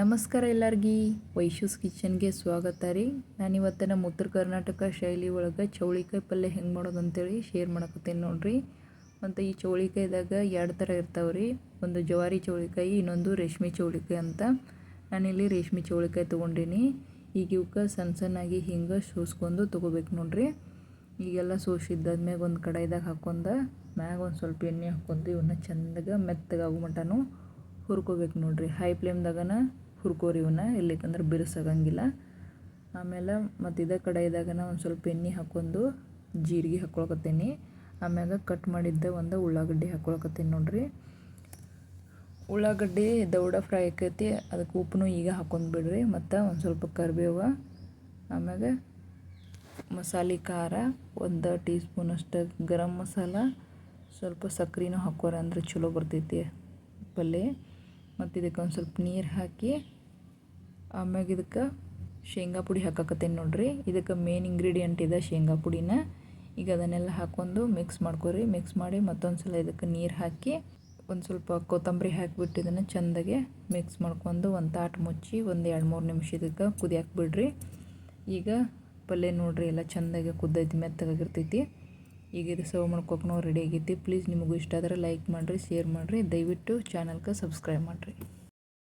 ನಮಸ್ಕಾರ ಎಲ್ಲರಿಗೂ. ವೈಶೂಸ್ ಕಿಚನ್ಗೆ ಸ್ವಾಗತ ರೀ. ನಾನು ಇವತ್ತು ನಮ್ಮ ಉತ್ತರ ಕರ್ನಾಟಕ ಶೈಲಿ ಒಳಗೆ ಚೌಳಿಕಾಯಿ ಪಲ್ಯ ಹೆಂಗೆ ಮಾಡೋದು ಅಂತೇಳಿ ಶೇರ್ ಮಾಡಕತ್ತೀನಿ ನೋಡ್ರಿ. ಮತ್ತು ಈ ಚೌಳಿಕಾಯಿದಾಗ ಎರಡು ಥರ ಇರ್ತಾವೆ ರೀ. ಒಂದು ಜವಾರಿ ಚೌಳಿಕಾಯಿ, ಇನ್ನೊಂದು ರೇಷ್ಮೆ ಚೌಳಿಕಾಯಿ ಅಂತ. ನಾನಿಲ್ಲಿ ರೇಷ್ಮೆ ಚೌಳಿಕಾಯಿ ತೊಗೊಂಡೀನಿ. ಈಗ ಇವಕ್ಕೆ ಸಣ್ಣ ಸಣ್ಣಾಗಿ ಹಿಂಗೆ ಸೋಸ್ಕೊಂಡು ತೊಗೋಬೇಕು ನೋಡ್ರಿ. ಈಗೆಲ್ಲ ಸೋಸಿದ್ದಾದ್ಮ್ಯಾಗ ಒಂದು ಕಡಾಯಿದಾಗ ಹಾಕೊಂಡು, ಮ್ಯಾಗ ಒಂದು ಸ್ವಲ್ಪ ಎಣ್ಣೆ ಹಾಕ್ಕೊಂಡು ಇವನ್ನ ಚಂದಾಗ ಮೆತ್ತಗಾಗೋ ಮಟನು ಹುರ್ಕೋಬೇಕು ನೋಡ್ರಿ. ಹೈ ಫ್ಲೇಮ್ದಾಗನ ಹುರ್ಕೋರಿ ಇವನ್ನ ಇಲ್ಲಿಕಂದ್ರೆ ಬಿರುಸಾಗಂಗಿಲ್ಲ. ಆಮೇಲೆ ಮತ್ತು ಇದೇ ಇದಾಗನ ಒಂದು ಸ್ವಲ್ಪ ಎಣ್ಣೆ ಹಾಕ್ಕೊಂಡು ಜೀರಿಗೆ ಹಾಕ್ಕೊಳಕತ್ತೀನಿ ಆಮ್ಯಾಗ ಕಟ್ ಮಾಡಿದ್ದೆ ಒಂದು ಉಳ್ಳಾಗಡ್ಡಿ ಹಾಕ್ಕೊಳಕತ್ತೀನಿ ನೋಡ್ರಿ. ಉಳ್ಳಾಗಡ್ಡಿ ದೌಡ ಫ್ರೈ ಆಕೈತಿ, ಅದಕ್ಕೆ ಉಪ್ಪು ಈಗ ಹಾಕ್ಕೊಂಡು ಬಿಡ್ರಿ. ಮತ್ತು ಒಂದು ಸ್ವಲ್ಪ ಕರಿಬೇವು, ಆಮ್ಯಾಗ ಮಸಾಲೆ ಖಾರ, ಒಂದು ಟೀ ಸ್ಪೂನಷ್ಟು ಗರಂ ಮಸಾಲ, ಸ್ವಲ್ಪ ಸಕ್ರೆನೂ ಹಾಕೋರ ಅಂದ್ರೆ ಚಲೋ ಬರ್ತೈತಿ ಪಲ್ಯ. ಮತ್ತು ಇದಕ್ಕೆ ಒಂದು ಸ್ವಲ್ಪ ನೀರು ಹಾಕಿ ಆಮ್ಯಾಗ ಇದಕ್ಕೆ ಶೇಂಗಾ ಪುಡಿ ಹಾಕಾಕತ್ತೇನೆ ನೋಡ್ರಿ. ಇದಕ್ಕೆ ಮೇನ್ ಇಂಗ್ರೀಡಿಯೆಂಟ್ ಇದೆ ಶೇಂಗಾ ಪುಡಿನ. ಈಗ ಅದನ್ನೆಲ್ಲ ಹಾಕ್ಕೊಂಡು ಮಿಕ್ಸ್ ಮಾಡ್ಕೊರಿ. ಮಿಕ್ಸ್ ಮಾಡಿ ಮತ್ತೊಂದು ಸಲ ಇದಕ್ಕೆ ನೀರು ಹಾಕಿ ಒಂದು ಸ್ವಲ್ಪ ಕೊತ್ತಂಬರಿ ಹಾಕಿಬಿಟ್ಟು ಇದನ್ನು ಚೆಂದಾಗೆ ಮಿಕ್ಸ್ ಮಾಡ್ಕೊಂಡು ಒಂದು ತಾಟ್ ಮುಚ್ಚಿ ಒಂದು ಎರಡು ಮೂರು ನಿಮಿಷ ಇದಕ್ಕೆ ಕುದಿಯಾಕೆ ಬಿಡ್ರಿ. ಈಗ ಪಲ್ಯ ನೋಡ್ರಿ ಎಲ್ಲ ಚೆಂದಾಗಿ ಕುದ್ದೈತಿ, ಮೆತ್ತಗಾಗಿರ್ತೈತಿ. ಈಗ ಇದು ಸರ್ವ್ ಮಾಡ್ಕೊಕ್ಕೂ ರೆಡಿ ಆಗೈತಿ. ಪ್ಲೀಸ್ ನಿಮಗೂ ಇಷ್ಟ ಆದರೆ ಲೈಕ್ ಮಾಡಿರಿ ಶೇರ್ ಮಾಡಿರಿ. ದಯವಿಟ್ಟು ಚಾನಲ್ಗೆ ಸಬ್ಸ್ಕ್ರೈಬ್ ಮಾಡಿರಿ.